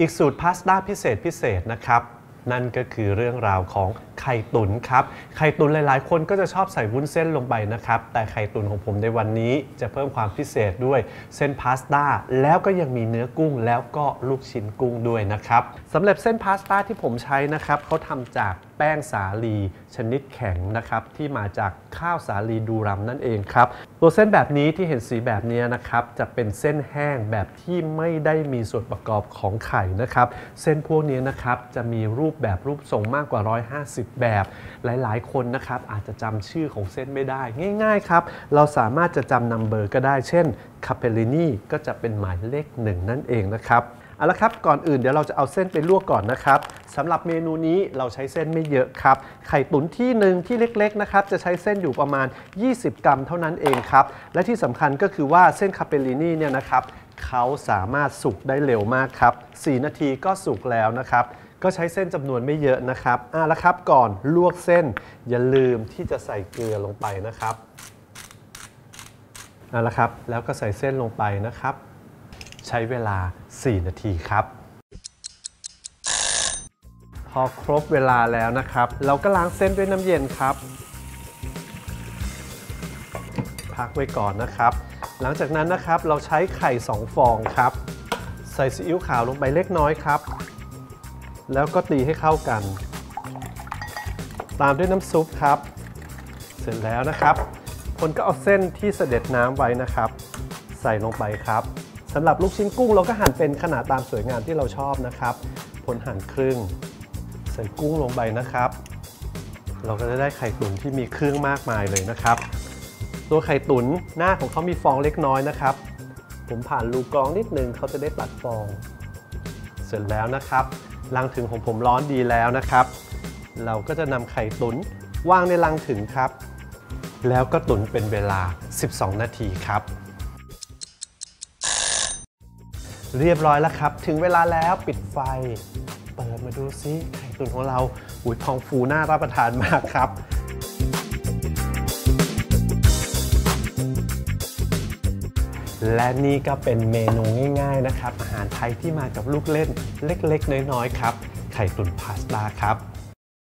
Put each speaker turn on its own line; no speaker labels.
อีกสูตรพาสต้าพิเศษพิเศษนะครับ นั่นก็คือเรื่องราวของไข่ตุ๋นครับ ไข่ตุ๋นหลายๆ คนก็จะชอบใส่วุ้นเส้นลงไปนะครับ แต่ไข่ตุ๋นของผมในวันนี้จะเพิ่มความพิเศษด้วยเส้นพาสต้าแล้วก็ยังมีเนื้อกุ้งแล้วก็ลูกชิ้นกุ้งด้วยนะครับสำหรับเส้นพาสต้าที่ผมใช้นะครับเขาทำจาก แป้งสาลีชนิดแข็งนะครับที่มาจากข้าวสาลีดูรำนั่นเองครับตัวเส้นแบบนี้ที่เห็นสีแบบนี้นะครับจะเป็นเส้นแห้งแบบที่ไม่ได้มีส่วนประกอบของไข่นะครับเส้นพวกนี้นะครับจะมีรูปแบบรูปทรงมากกว่า 150 แบบ หลายๆ คนนะครับอาจจะจำชื่อของเส้นไม่ได้ ง่ายๆครับเราสามารถจะจำนัมเบอร์ก็ได้ เช่น คาเปลินีก็จะเป็นหมายเลขหนึ่งนั่นเองนะครับเอาละครับก่อนอื่นเดี๋ยวเราจะเอาเส้นไปลวกก่อนนะครับสำหรับเมนูนี้เราใช้เส้นไม่เยอะครับ ไข่ตุ๋นที่หนึ่งที่เล็กๆนะครับจะใช้เส้นอยู่ประมาณ 20 กรัมเท่านั้นเองครับ และที่สำคัญก็คือว่าเส้นคาเปลินีเนี่ยนะครับเขาสามารถสุกได้เร็วมากครับ 4 นาทีก็สุกแล้วนะครับ ก็ใช้เส้นจำนวนไม่เยอะนะครับอะแล้วครับก่อนลวกเส้นอย่าลืมที่จะใส่เกลือลงไปนะครับ เอาละครับ แล้วก็ใส่เส้นลงไปนะครับ ใช้เวลา 4 นาทีครับ พอครบเวลาแล้วนะครับ เราก็ล้างเส้นด้วยน้ำเย็นครับ พักไว้ก่อนนะครับ หลังจากนั้นนะครับเราใช้ไข่ 2 ฟองครับ ใส่ซีอิ๊วขาวลงไปเล็กน้อยครับ แล้วก็ตีให้เข้ากัน ตามด้วยน้ำซุปครับ เสร็จแล้วนะครับ คนก็เอาเส้นที่เสด็จน้ำไว้นะครับ ใส่ลงไปครับสำหรับลูกชิ้นกุ้งเราก็หั่นเป็นขนาดตามสวยงามที่เราชอบนะครับ ผลหั่นครึ่ง ใส่กุ้งลงไปนะครับ เราก็จะได้ไข่ตุ๋นที่มีเครื่องมากมายเลยนะครับ ตัวไข่ตุ๋นหน้าของเขามีฟองเล็กน้อยนะครับ ผมผ่านรูกรองนิดนึงเขาจะได้ตัดฟอง เสร็จแล้วนะครับลังถึงของผมร้อนดีแล้วนะครับ เราก็จะนำไข่ตุ๋นวางในลังถึงครับ แล้วก็ตุ๋นเป็นเวลา 12 นาทีครับ เรียบร้อยแล้วครับ ถึงเวลาแล้วปิดไฟ เปิดมาดูซิไข่ตุ๋นของเราอุ้ยทองฟูน่ารับประทานมากครับและนี่ก็เป็นเมนูง่ายๆนะครับ อาหารไทยที่มากับลูกเล่นเล็กๆ น้อยๆ ครับ ไข่ตุ๋นพาสต้าครับ